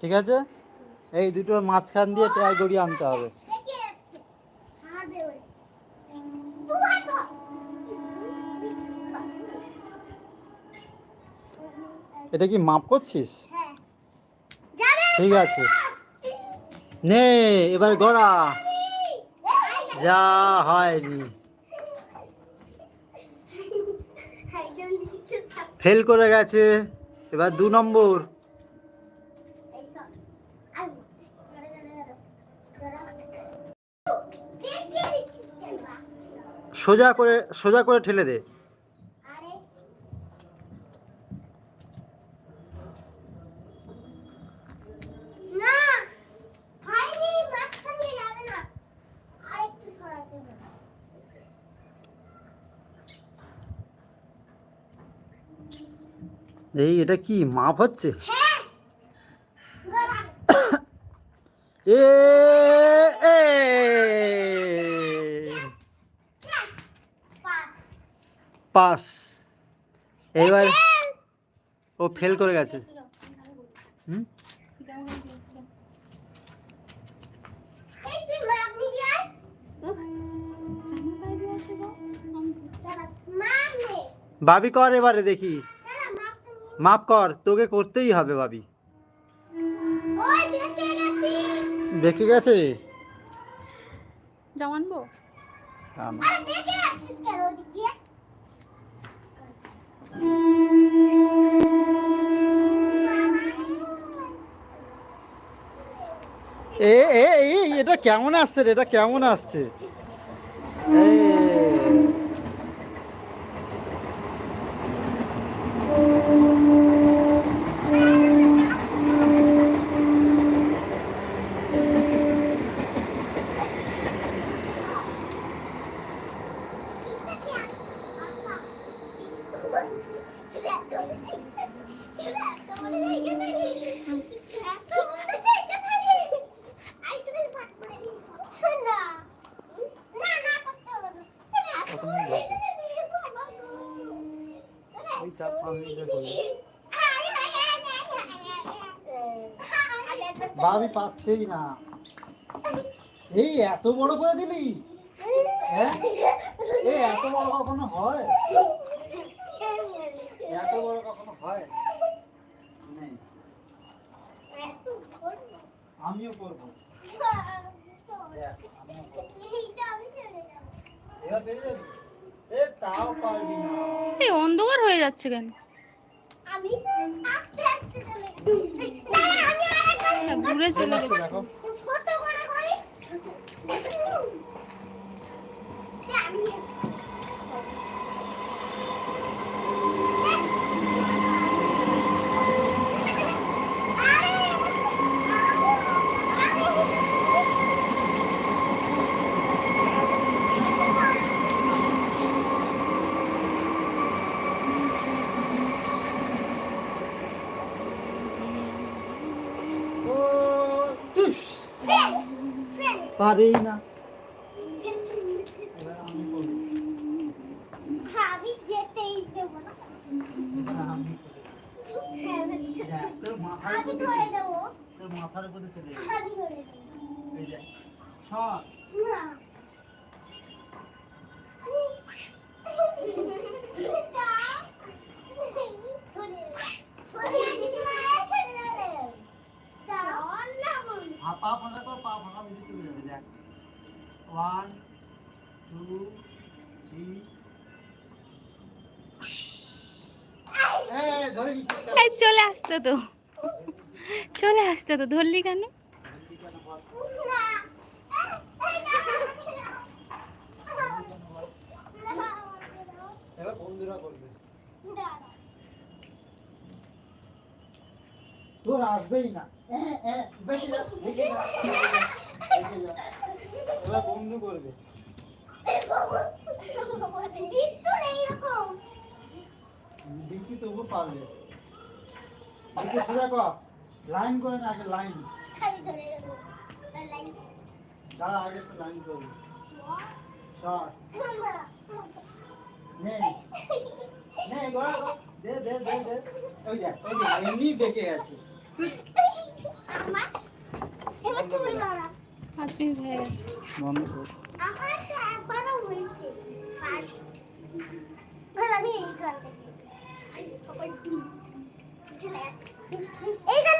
ঠিক আছে? এই দুটোর মাঝখান দিয়ে ট্রাই গড়িয়ে আনতে হবে। এটা কি মাপ করছিস? ঠিক আছে। নে এবার গড়া। যা হয়নি। ফেল করে গেছে। এবার দু নম্বর। সোজা করে সোজা করে ঠেলে দে। এই এটা কি মাপ হচ্ছে? হ্যাঁ। এ এ পাস পাস। এইবার ও ফেল করে গেছে। হুম? বাবি কর এবারে দেখি। মাপ কর তোকে করতেই হবে বাবি ওই বেঁকে গেছে? জামা আনব আরে বেঁকে যাচ্ছিস কেন? এই এটা কেমন আসছে রে? এটা কেমন আসছে? এ, ওই চাপ যে করি। পাচ্ছেই না। এই, এত বড় করে দিলি? হ্যাঁ? এই, এত বড় কখনো হয়? এত বড় কখনো হয়? আমিও করব। এবার পেরে যাবি? এই অন্ধকার হয়ে যাচ্ছে কেন? আমি আস্তে আস্তে চলে গেছি। দাঁড়া, আমি আরেকবার হ্যাঁ, ঘুরে চলে চলে গেছে। দেখো ছোট করে করি দে, আমি আরে ও টুস ফেল ফেল পারেই না এবার আমি করব আমি যেতেই দেবো না এবার আমি করব। দেখ, তোর মাথার উপর চলে যাবে আমি পা ফাঁকা কর পা ফাঁকা বেঁধে চলে যাবে দেখ। ওয়ান টু থ্রি চলে আসতো তো। চলে আসতো তো ধরলি কেন? বন্ধুরা করবে। তোর আসবেই না। এ, এ, বেশি না, ঢেকে যা, ঢেকে যা, ঢেকে যা। এবার বন্ধু করবে বিক্রি তবু পারবে। বিক্রি সোজা কর লাইন করে না আগে লাইন। দাঁড়া আগে সে লাইন করবে। শর্ট। নে। নে গোড়া দে দে দে দে। ওই দেখ ওই এমনি বেঁকে গেছে। পাঁচ মিনিট হয়ে গেছে বন্ধ কর। আমার তো একবারও হয়েছে ফার্স্ট আমি এই কাল দেখি চলে আসে